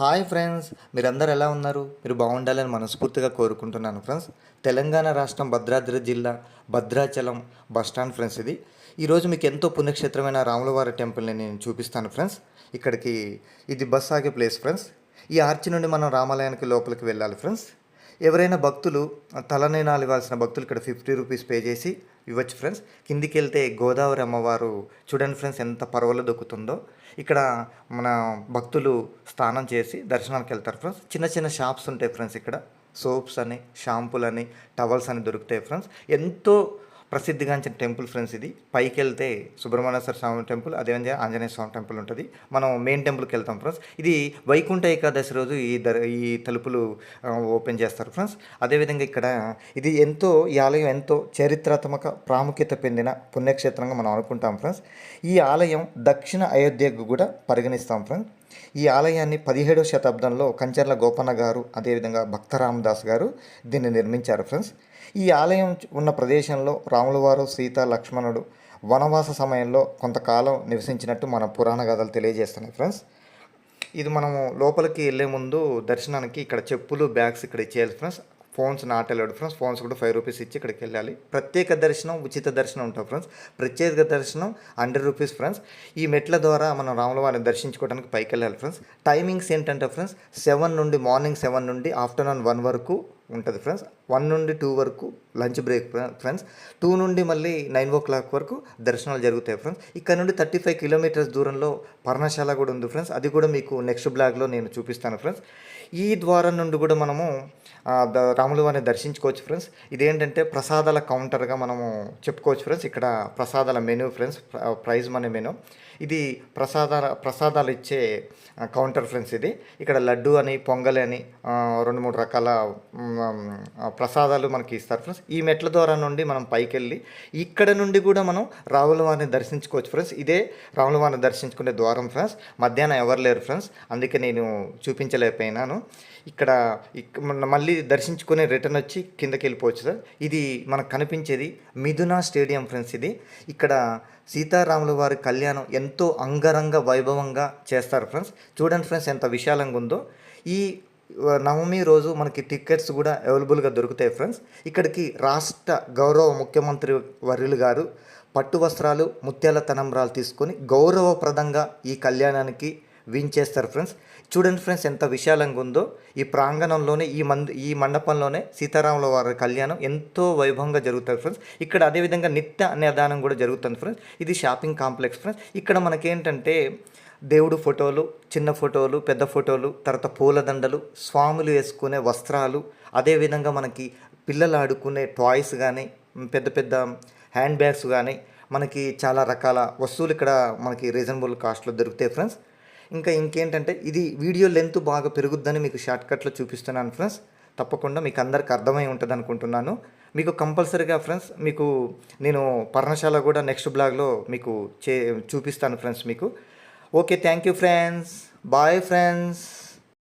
Hi friends మీరందరూ ఎలా ఉన్నారు? మీరు బాగుండాలని మనస్ఫూర్తిగా కోరుకుంటున్నాను ఫ్రెండ్స్. తెలంగాణ రాష్ట్రం భద్రాద్రి జిల్లా భద్రాచలం బస్ స్టాండ్ ఫ్రెండ్స్ ఇది. ఈరోజు మీకు ఎంతో పుణ్యక్షేత్రమైన రాములవారి టెంపుల్ని నేను చూపిస్తాను ఫ్రెండ్స్. ఇక్కడికి ఇది బస్ ఆగే ప్లేస్ ఫ్రెండ్స్. ఈ ఆర్చి నుండి మనం రామాలయానికి లోపలికి వెళ్ళాలి ఫ్రెండ్స్. ఎవరైనా భక్తులు తలనీనాలు ఇవ్వాల్సిన భక్తులు ఇక్కడ ఫిఫ్టీ రూపీస్ పే చేసి ఇవ్వచ్చు ఫ్రెండ్స్ కిందికి వెళ్తే గోదావరి అమ్మవారు చూడండి ఫ్రెండ్స్ ఎంత పర్వలో దొక్కుతుందో. ఇక్కడ మన భక్తులు స్నానం చేసి దర్శనానికి వెళ్తారు ఫ్రెండ్స్ చిన్న చిన్న షాప్స్ ఉంటాయి ఫ్రెండ్స్ ఇక్కడ. సోప్స్ అని షాంపూలు అని టవల్స్ అని దొరుకుతాయి ఫ్రెండ్స్ ఎంతో ప్రసిద్ధిగాంచిన టెంపుల్ ఫ్రెండ్స్ ఇది. పైకి వెళ్తే సుబ్రహ్మణ్యేశ్వర స్వామి టెంపుల్ అదేవిధంగా ఆంజనేయ స్వామి టెంపుల్ ఉంటుంది. మనం మెయిన్ టెంపుల్కి వెళ్తాం ఫ్రెండ్స్. ఇది వైకుంఠ ఏకాదశి రోజు ఈ దర్ ఈ తలుపులు ఓపెన్ చేస్తారు ఫ్రెండ్స్. అదేవిధంగా ఇక్కడ ఇది ఎంతో ఈ ఆలయం ఎంతో చరిత్రాత్మక ప్రాముఖ్యత పొందిన పుణ్యక్షేత్రంగా మనం అనుకుంటాం ఫ్రెండ్స్. ఈ ఆలయం దక్షిణ అయోధ్యకు కూడా పరిగణిస్తాం ఫ్రెండ్స్. ఈ ఆలయాన్ని పదిహేడవ శతాబ్దంలో కంచర్ల గోపన్న గారు అదేవిధంగా భక్తరామదాస్ గారు దీన్ని నిర్మించారు ఫ్రెండ్స్. ఈ ఆలయం ఉన్న ప్రదేశంలో రాములవారు సీత లక్ష్మణుడు వనవాస సమయంలో కొంతకాలం నివసించినట్టు మన పురాణ గాథలు తెలియజేస్తున్నాయి ఫ్రెండ్స్. ఇది మనము లోపలికి వెళ్ళే ముందు దర్శనానికి ఇక్కడ చెప్పులు బ్యాగ్స్ ఇక్కడ ఇచ్చేయాలి friends. Phones not allowed friends. Phones కూడా ఫైవ్ రూపీస్ ఇచ్చి ఇక్కడికి వెళ్ళాలి. ప్రత్యేక దర్శనం ఉచిత దర్శనం ఉంటుంది ఫ్రెండ్స్. ప్రత్యేక దర్శనం హండ్రెడ్ రూపీస్ ఫ్రెండ్స్. ఈ మెట్ల ద్వారా మనం రాములవారిని దర్శించుకోవడానికి పైకి వెళ్ళాలి ఫ్రెండ్స్. టైమింగ్స్ ఏంటంటే ఫ్రెండ్స్ సెవెన్ నుండి మార్నింగ్ సెవెన్ నుండి ఆఫ్టర్నూన్ వన్ వరకు ఉంటుంది ఫ్రెండ్స్. వన్ నుండి టూ వరకు లంచ్ బ్రేక్ ఫ్రెండ్స్. టూ నుండి మళ్ళీ నైన్ ఓ క్లాక్ వరకు దర్శనాలు జరుగుతాయి ఫ్రెండ్స్. ఇక్కడ నుండి థర్టీ ఫైవ్ కిలోమీటర్స్ దూరంలో పర్ణశాల కూడా ఉంది ఫ్రెండ్స్. అది కూడా మీకు నెక్స్ట్ బ్లాగ్లో నేను చూపిస్తాను ఫ్రెండ్స్. ఈ ద్వారం నుండి కూడా మనము ద రాములు వారిని దర్శించుకోవచ్చు ఫ్రెండ్స్. ఇదేంటంటే ప్రసాదాల కౌంటర్గా మనము చెప్పుకోవచ్చు ఫ్రెండ్స్. ఇక్కడ ప్రసాదాల menu friends. Prize money menu. ఇది ప్రసాదాల ప్రసాదాలు ఇచ్చే కౌంటర్ ఫ్రెండ్స్ ఇది. ఇక్కడ లడ్డు అని పొంగలి అని రెండు మూడు రకాల ప్రసాదాలు మనకి ఇస్తారు ఫ్రెండ్స్ ఈ మెట్ల ద్వారా నుండి మనం పైకి వెళ్ళి ఇక్కడ నుండి కూడా మనం రాముల వారిని దర్శించుకోవచ్చు ఫ్రెండ్స్ ఇదే రాముల వారిని దర్శించుకునే ద్వారం ఫ్రెండ్స్ మధ్యాహ్నం ఎవరు లేరు ఫ్రెండ్స్ అందుకే నేను చూపించలేకపోయినాను. ఇక్కడ మళ్ళీ దర్శించుకుని రిటర్న్ వచ్చి కిందకి వెళ్ళిపోవచ్చు సార్. ఇది మనకు కనిపించేది మిథునా స్టేడియం ఫ్రెండ్స్ ఇది. ఇక్కడ సీతారాముల వారి కళ్యాణం ఎంతో అంగరంగ వైభవంగా చేస్తారు ఫ్రెండ్స్ చూడండి ఫ్రెండ్స్ ఎంత విశాలంగా ఉందో. ఈ నవమి రోజు మనకి టికెట్స్ కూడా అవైలబుల్గా దొరుకుతాయి ఫ్రెండ్స్. ఇక్కడికి రాష్ట్ర గౌరవ ముఖ్యమంత్రి వర్యులు గారు పట్టు వస్త్రాలు ముత్యాల తనంబ్రాలు తీసుకొని గౌరవప్రదంగా ఈ కళ్యాణానికి వించేస్తారు ఫ్రెండ్స్. చూడండి ఫ్రెండ్స్ ఎంత విశాలంగా ఉందో. ఈ ప్రాంగణంలోనే ఈ మంద ఈ మండపంలోనే సీతారాముల వారి కళ్యాణం ఎంతో వైభవంగా జరుగుతుంది ఫ్రెండ్స్. ఇక్కడ అదేవిధంగా నిత్య అన్నదానం కూడా జరుగుతుంది ఫ్రెండ్స్. ఇది షాపింగ్ కాంప్లెక్స్ ఫ్రెండ్స్. ఇక్కడ మనకేంటంటే దేవుడు ఫోటోలు చిన్న ఫోటోలు పెద్ద ఫోటోలు తర్వాత పూలదండలు స్వాములు వేసుకునే వస్త్రాలు అదేవిధంగా మనకి పిల్లలు ఆడుకునే టాయ్స్ కానీ పెద్ద పెద్ద హ్యాండ్ బ్యాగ్స్ కానీ మనకి చాలా రకాల వస్తువులు ఇక్కడ మనకి రీజనబుల్ కాస్ట్లో దొరుకుతాయి ఫ్రెండ్స్. ఇంకా ఇంకేంటంటే ఇది వీడియో లెంత్ బాగా పెరుగుద్దని మీకు షార్ట్కట్లో చూపిస్తున్నాను ఫ్రెండ్స్. తప్పకుండా మీకు అందరికి అర్థమై ఉంటుంది అనుకుంటున్నాను మీకు కంపల్సరీగా ఫ్రెండ్స్ మీకు నేను పర్ణశాల కూడా నెక్స్ట్ బ్లాగ్లో మీకు చే చూపిస్తాను ఫ్రెండ్స్ మీకు. Okay, thank you, friends. Bye, friends.